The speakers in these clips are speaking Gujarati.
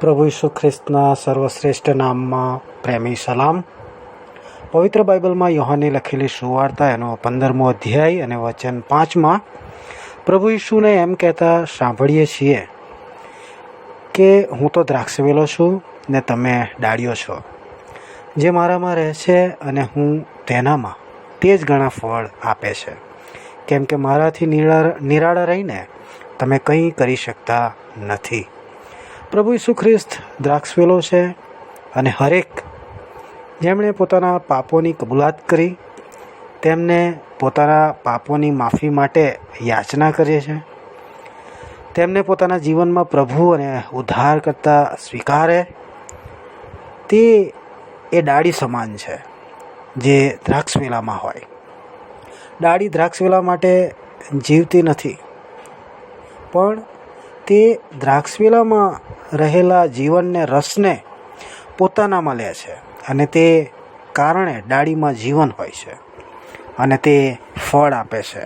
પ્રભુ ઈસુ ખ્રિસ્તના સર્વશ્રેષ્ઠ નામમાં પ્રેમી સલામ. પવિત્ર બાઇબલમાં યોહાની લખેલી સુવાર્તા એનો પંદરમો અધ્યાય અને વચન પાંચમાં પ્રભુ ઈસુને એમ કહેતા સાંભળીએ છીએ કે હું તો દ્રાક્ષવેલો છું ને તમે ડાળીઓ છો, જે મારામાં રહે છે અને હું તેનામાં તે જ ઘણા ફળ આપે છે. કેમ કે મારાથી નિરાળ રહીને તમે કંઈ કરી શકતા નથી. પ્રભુ ઈસુ ખ્રિસ્ત દ્રાક્ષવેલો છે અને હરેક જેમણે પોતાના પાપોની કબૂલાત કરી, તેમને પોતાના પાપોની માફી માટે યાચના કરે છે તેમને પોતાના જીવનમાં પ્રભુ અને ઉદ્ધાર કરતા સ્વીકારે. તે એ ડાળી સમાન છે જે દ્રાક્ષવેલામાં હોય. ડાળી દ્રાક્ષવેલા માટે જીવતી નથી. પણ તે દ્રાક્ષવેલામાં રહેલા જીવનને, રસને પોતાનામાં લે છે અને તે કારણે ડાળીમાં જીવન હોય છે અને તે ફળ આપે છે.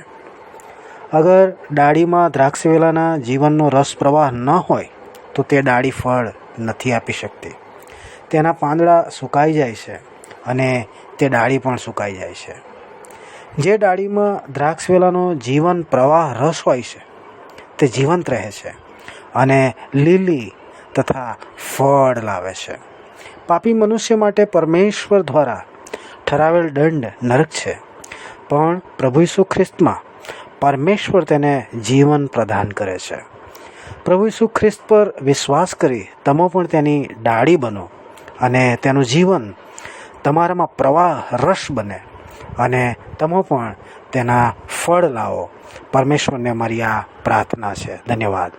અગર ડાળીમાં દ્રાક્ષવેલાના જીવનનો રસ પ્રવાહ ન હોય, તો તે ડાળી ફળ નથી આપી શકતી. તેના પાંદડા સુકાઈ જાય છે અને તે ડાળી પણ સુકાઈ જાય છે. જે ડાળીમાં દ્રાક્ષવેલાનો જીવન પ્રવાહ રસ હોય છે, તે જીવંત રહે છે. અને લીલી તથા ફળ લાવે છે. પાપી મનુષ્ય માટે પરમેશ્વર દ્વારા ઠરાવેલ દંડ નરક છે. પણ પ્રભુ ઈસુ ખ્રિસ્તમાં પરમેશ્વર તેને જીવન પ્રદાન કરે છે. પ્રભુ ઈસુ ખ્રિસ્ત પર વિશ્વાસ કરી તમે પણ તેની ડાળી બનો અને તેનું જીવન તમારામાં પ્રવાહ, રસ બને અને તમે પણ તેના ફળ લાવો. પરમેશ્વરને મારી આ પ્રાર્થના છે. ધન્યવાદ.